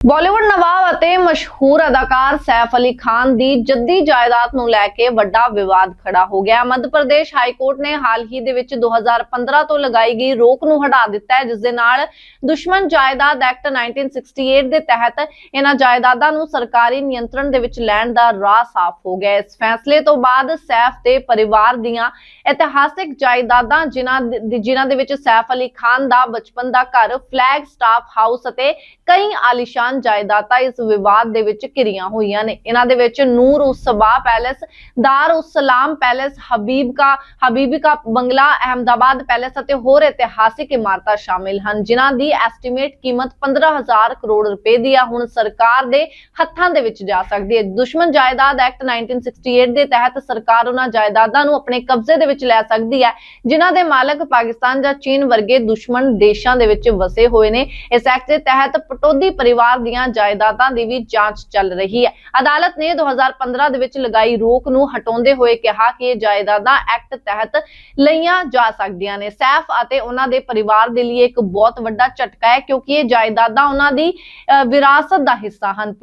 ਬਾਲੀਵੁੱਡ ਨਵਾਬ ਮਸ਼ਹੂਰ ਅਦਾਕਾਰ ਸੈਫ ਅਲੀ ਖਾਨ ਦੀ ਜੱਦੀ ਜਾਇਦਾਦ ਨੂੰ ਲੈ ਕੇ ਵੱਡਾ ਵਿਵਾਦ ਖੜਾ ਹੋ ਗਿਆ। ਮੱਧ ਪ੍ਰਦੇਸ਼ ਹਾਈ ਕੋਰਟ ਨੇ ਹਾਲ ਹੀ ਦੇ ਵਿੱਚ 2015 ਤੋਂ ਲਗਾਈ ਗਈ ਰੋਕ ਨੂੰ ਹਟਾ ਦਿੱਤਾ ਹੈ, ਜਿਸ ਦੇ ਨਾਲ ਦੁਸ਼ਮਣ ਜਾਇਦਾਦ ਐਕਟ 1968 ਦੇ ਤਹਿਤ ਇਹਨਾਂ ਜਾਇਦਾਦਾਂ ਨੂੰ ਸਰਕਾਰੀ ਨਿਯੰਤਰਣ ਦੇ ਵਿੱਚ ਲੈਣ ਦਾ ਰਾਹ ਸਾਫ਼ ਹੋ ਗਿਆ। ਇਸ ਫੈਸਲੇ ਤੋਂ ਬਾਅਦ ਸੈਫ ਦੇ ਪਰਿਵਾਰ ਦੀਆਂ ਇਤਿਹਾਸਿਕ ਜਾਇਦਾਦਾਂ ਜਿਨ੍ਹਾਂ ਜਿਨ੍ਹਾਂ ਦੇ ਵਿੱਚ ਸੈਫ ਅਲੀ ਖਾਨ ਦਾ ਬਚਪਨ ਦਾ ਘਰ, ਫਲੈਗ ਸਟਾਫ ਹਾਊਸ ਅਤੇ ਕਈ ਆਲੀਸ਼ਾਨ ਜਾਇਦਾਦਾਂ ਇਸ ਵਿਵਾਦ ਦੇ ਵਿੱਚ ਘਿਰੀਆਂ ਹੋਈਆਂ ਨੇ। ਇਹਨਾਂ ਦੇ ਵਿੱਚ ਨੂਰ ਉਸ ਸਬਾ ਪੈਲੇਸ, ਦਾਰ ਉਸ ਸਲਾਮ ਪੈਲੇਸ ਹਬੀਬ ਕਾ ਹਬੀਬੀ ਕਾ ਬੰਗਲਾ, ਅਹਮਦਾਬਾਦ ਪੈਲੇਸ ਅਤੇ ਹੋਰ ਇਤਿਹਾਸਿਕ ਇਮਾਰਤਾਂ ਸ਼ਾਮਿਲ ਹਨ, ਜਿਨ੍ਹਾਂ ਦੀ ਐਸਟੀਮੇਟ ਕੀਮਤ 15000 ਕਰੋੜ ਰੁਪਏ ਦੀ ਆ। ਹੁਣ ਸਰਕਾਰ ਦੇ ਹੱਥਾਂ ਦੇ ਵਿੱਚ ਜਾ ਸਕਦੀ ਹੈ। ਦੁਸ਼ਮਣ ਜਾਇਦਾਦ ਐਕਟ 1968 ਦੇ ਤਹਿਤ ਸਰਕਾਰ ਉਹਨਾਂ ਜਾਇਦਾਦਾਂ ਨੂੰ ਆਪਣੇ ਕਬਜ਼ੇ ਦੇ ਵਿੱਚ ਲੈ ਸਕਦੀ ਹੈ, ਜਿਨ੍ਹਾਂ ਦੇ ਮਾਲਕ ਪਾਕਿਸਤਾਨ ਜਾਂ ਚੀਨ ਵਰਗੇ ਦੁਸ਼ਮਣ ਦੇਸ਼ਾਂ ਦੇ ਵਿੱਚ ਵਸੇ ਹੋਏ ਨੇ। ਇਸ ਐਕਟ ਦੇ ਤਹਿਤ ਪਟੋਦੀ ਪਰਿਵਾਰ ਦੀਆਂ ਜਾਇਦਾਦਾਂ ਦੀ ਵੀ ਜਾਂਚ ਚੱਲ ਰਹੀ ਹੈ। ਅਦਾਲਤ ਨੇ 2015 ਦੇ ਵਿੱਚ ਲਗਾਈ ਰੋਕ ਨੂੰ ਹਟਾਉਂਦੇ ਹੋਏ ਕਿਹਾ ਕਿ ਇਹ ਜਾਇਦਾਦਾਂ ਐਕਟ ਤਹਿਤ ਲਈਆਂ ਜਾ ਸਕਦੀਆਂ ਨੇ। ਸੈਫ ਅਤੇ ਉਹਨਾਂ ਦੇ ਪਰਿਵਾਰ ਦੇ ਲਈ ਇੱਕ ਬਹੁਤ ਵੱਡਾ ਝਟਕਾ ਹੈ ਕਿਉਂਕਿ ਇਹ ਜਾਇਦਾਦਾਂ ਉਹਨਾਂ ਦੀ ਵਿਰਾਸਤ ਦਾ ਹਿੱਸਾ ਹਨ।